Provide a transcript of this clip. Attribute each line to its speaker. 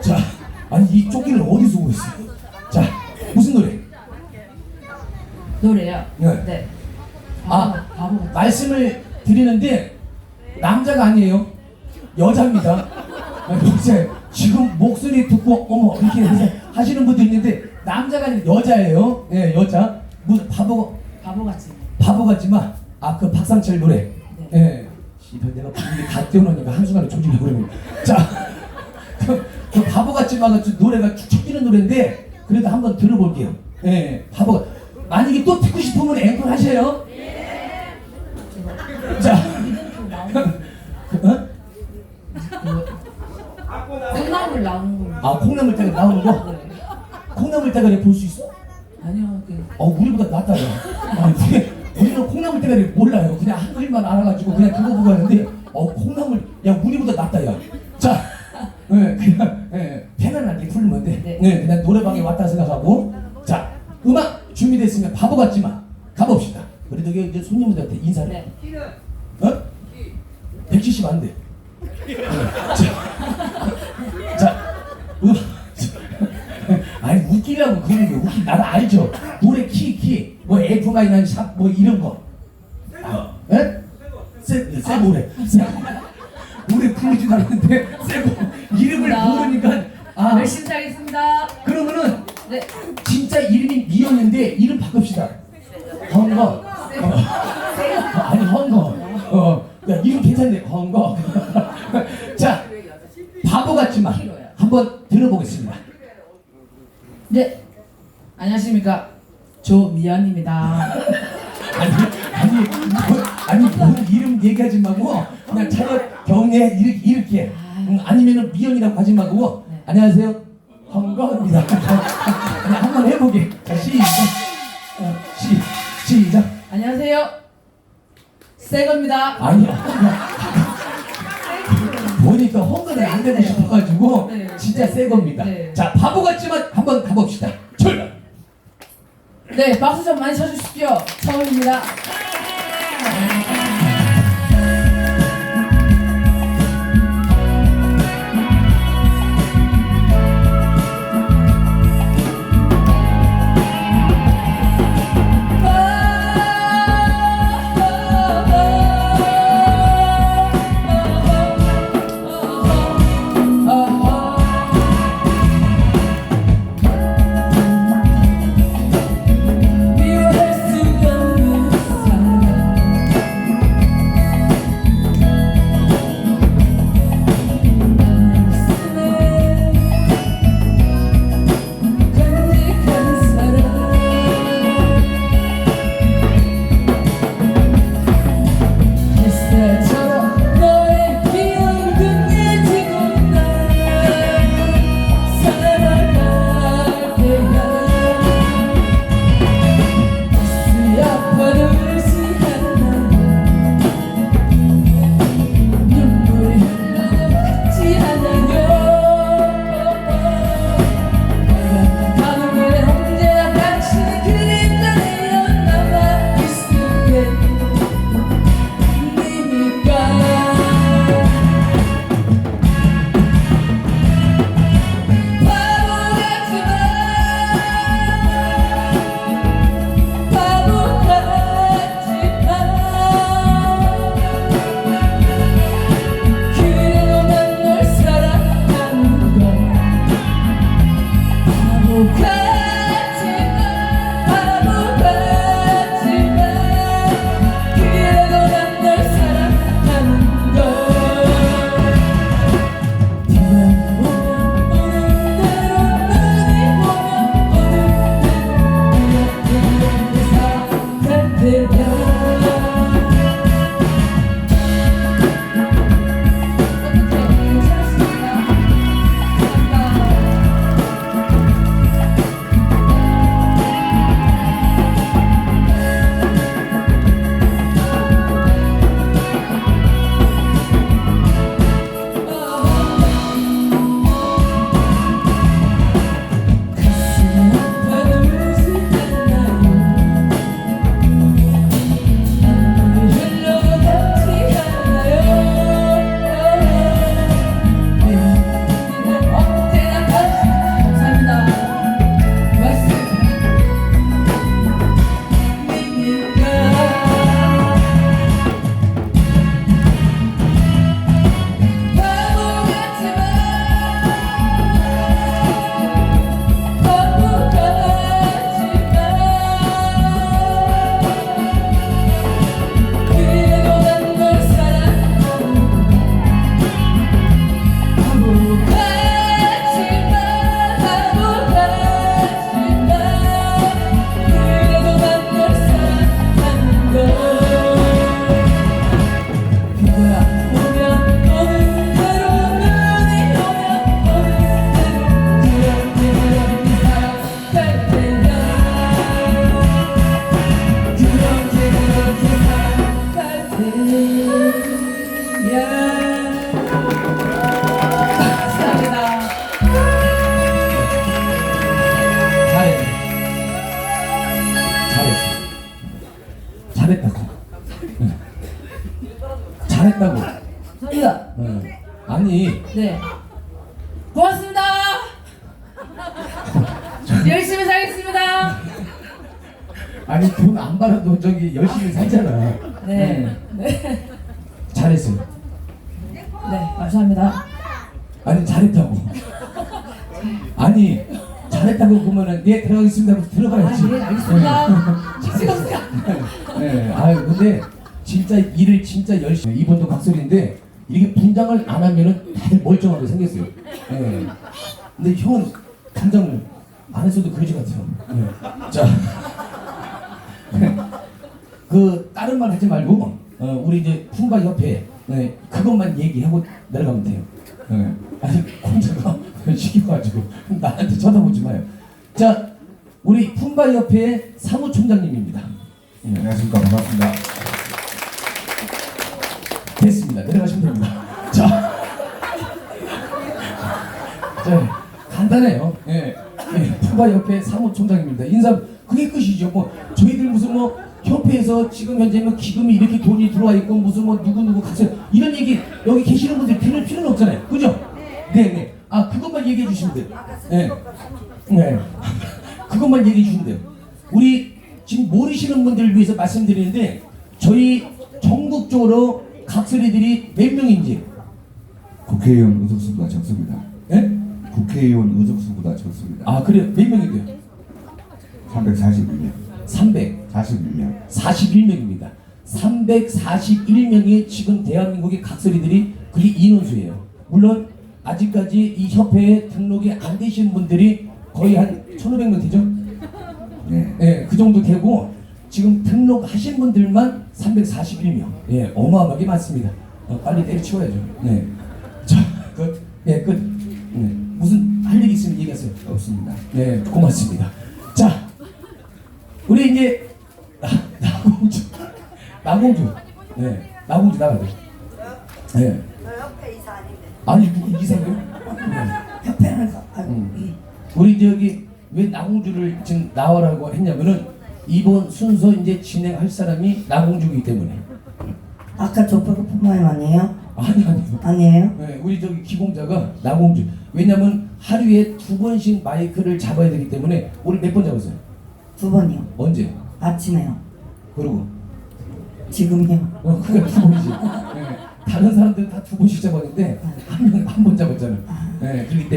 Speaker 1: 자, 아니 이 조끼를 어디서 구했어요? 자, 무슨 노래?
Speaker 2: 노래요?
Speaker 1: 네.
Speaker 2: 네.
Speaker 1: 아,
Speaker 2: 같아.
Speaker 1: 말씀을 드리는데 남자가 아니에요. 여자입니다. 아, 여자. 지금 목소리 듣고 어머 이렇게 하시는 분도 있는데 남자가 아니라 여자예요. 예, 여자. 무슨 바보
Speaker 2: 바보 같이.
Speaker 1: 바보 같지만 아그 박상철 노래. 예. 씨발 내가 분위기 다 띄워놓으니까 한순간에 조직이 그러면 자. 그, 그 바보 같지만 그 노래가 축축 뛰는 노래인데 그래도 한번 들어볼게요. 예, 바보가 만약에 또 듣고 싶으면 앵콜 하셔요. 자, 어?
Speaker 2: 콩나물 나오는 거.
Speaker 1: 아 콩나물 때가 나오는 거?
Speaker 2: 네.
Speaker 1: 콩나물 때가리 볼수 있어?
Speaker 2: 아니요, 그
Speaker 1: 어 우리보다 낫다요. 아, 우리, 우리는 콩나물 때가리 몰라요. 그냥 한 그림만 알아가지고 그냥 그거 보고 하는데 어 콩나물 야 우리보다 낫다야. 자, 예, 그냥 예, 편안하게 부르면 돼.
Speaker 2: 네.
Speaker 1: 예, 그냥 노래방에 왔다 생각하고 자 음악 준비됐으면 바보 같지만 가봅시다. 그래도 이게 이제 손님들한테 인사를.
Speaker 2: 네.
Speaker 1: 어? 170 안 돼. 어, 자, 자, 음, 아니 웃기려고 그러는 게 웃기 나도 알죠. 노래 키, 키, 뭐 F 마이너 샵, 뭐 이런 거. 아, 에? 세, 세 노래. 세. 노래 부르지도 않는데 세고 이름을. 모르니까 아
Speaker 2: 열심히 하겠습니다.
Speaker 1: 그러면은
Speaker 2: 네.
Speaker 1: 진짜 이름이 미연인데 이름 바꿉시다. 헌거. 어. 아니 헌거. 어. 야 이름 괜찮네. 헌거. 자 바보 같지만 한번 들어보겠습니다.
Speaker 2: 네. 안녕하십니까. 조미연입니다.
Speaker 1: 아니 아니 뭐, 아니 뭔 이름 얘기하지 말고 그냥 차려 경례 이렇게 이렇게 음, 아니면은 미연이라고 하지 말고
Speaker 2: 네.
Speaker 1: 안녕하세요 헌거입니다. 그냥 한번 해보게. 자 시작. 어, 시 시작.
Speaker 2: 안녕하세요. 새겁니다.
Speaker 1: 아니야. 보니까 헝가를 안 되고 싶어가지고
Speaker 2: 네.
Speaker 1: 진짜 새 겁니다.
Speaker 2: 네.
Speaker 1: 자 바보 같지만 한번 가봅시다. 출발.
Speaker 2: 네, 박수 좀 많이 쳐주십시오. 처음입니다. 잘했다고. 네. 잘했다고.
Speaker 1: 감사합니다. 네. 아니.
Speaker 2: 네. 고맙습니다. 열심히 살겠습니다.
Speaker 1: 아니 돈 안 받아도 저기 열심히 살잖아.
Speaker 2: 네. 네.
Speaker 1: 잘했어요.
Speaker 2: 네, 감사합니다.
Speaker 1: 아니 잘했다고. 아니 잘했다고 그러면은 예 들어가겠습니다. 하고
Speaker 2: 아,
Speaker 1: 들어가야지.
Speaker 2: 네, 알겠습니다. 찍었어요.
Speaker 1: 네, 아 근데 진짜 일을 진짜 열심히 이번도 각설인데 이게 분장을 안 하면은 다들 멀쩡하게 생겼어요. 네. 근데 형은 분장을 안 했어도 그러지 같아요. 네. 자, 그 다른 말 하지 말고 어, 우리 이제 품바 협회 네, 그것만 얘기하고 내려가면 돼요. 네. 아니 공자가 시켜가지고 나한테 쳐다보지 마요. 자, 우리 품바 협회 사무총장님입니다. 네.
Speaker 3: 안녕하십니까 반갑습니다.
Speaker 1: 됐습니다. 내려가시면 됩니다. 자, 자 간단해요. 예, 예, 푸바 협회 사무총장입니다. 인사 그게 끝이죠. 뭐 저희들 무슨 뭐 협회에서 지금 현재 뭐 기금이 이렇게 돈이 들어와 있고 무슨 뭐 누구 누구 가서 이런 얘기 여기 계시는 분들 들을 필요는 없잖아요. 그죠? 네, 네. 아 그것만 얘기해 주시면 돼요. 네, 네. 그것만 얘기해 주시면 돼요. 우리 지금 모르시는 분들을 위해서 말씀드리는데 저희 전국적으로 각설이들이 몇 명인지
Speaker 3: 국회의원 의석수보다 적습니다.
Speaker 1: 예?
Speaker 3: 국회의원 의석수보다 적습니다.
Speaker 1: 아 그래요 몇 명인데요?
Speaker 3: 341명.
Speaker 1: 341명
Speaker 3: 41명.
Speaker 1: 341명이 지금 대한민국의 각설이들이 그게 인원수예요 물론 아직까지 이 협회에 등록이 안 되신 분들이 거의 한 1500명 되죠?
Speaker 3: 네.
Speaker 1: 예, 그 정도 되고 지금 등록하신 분들만 341명. 예, 어마어마하게 많습니다. 어, 빨리 때려치워야죠. 네. 자, 끝. 예, 끝. 네. 무슨 할 얘기 있으면 얘기하세요.
Speaker 3: 없습니다.
Speaker 1: 네, 고맙습니다. 자, 우리 이제 나, 나공주, 나공주, 네, 나공주 나가야 돼. 네,
Speaker 4: 저 옆에 이사 아닌데.
Speaker 1: 아니 누구 이사요? 네.
Speaker 4: 옆에는
Speaker 1: 음. 우리 저기 왜 나공주를 지금 나와라고 했냐면은 이번 순서 이제 진행할 사람이 나공주이기 때문에
Speaker 4: 아까 조퍼그 부모님 아니에요?
Speaker 1: 아니 아니.
Speaker 4: 아니에요?
Speaker 1: 네, 우리 저기 기공자가 나공주. 왜냐면 하루에 두 번씩 마이크를 잡아야 되기 때문에 오늘 몇 번 잡았어요?
Speaker 4: 두 번이요.
Speaker 1: 언제?
Speaker 4: 아침에요.
Speaker 1: 그러고
Speaker 4: 지금요.
Speaker 1: 어, 그게 두 번이지. 네. 다른 사람들은 다 두 번씩 잡았는데 한 명 한 번 잡았잖아. 네, 그렇기 때문에.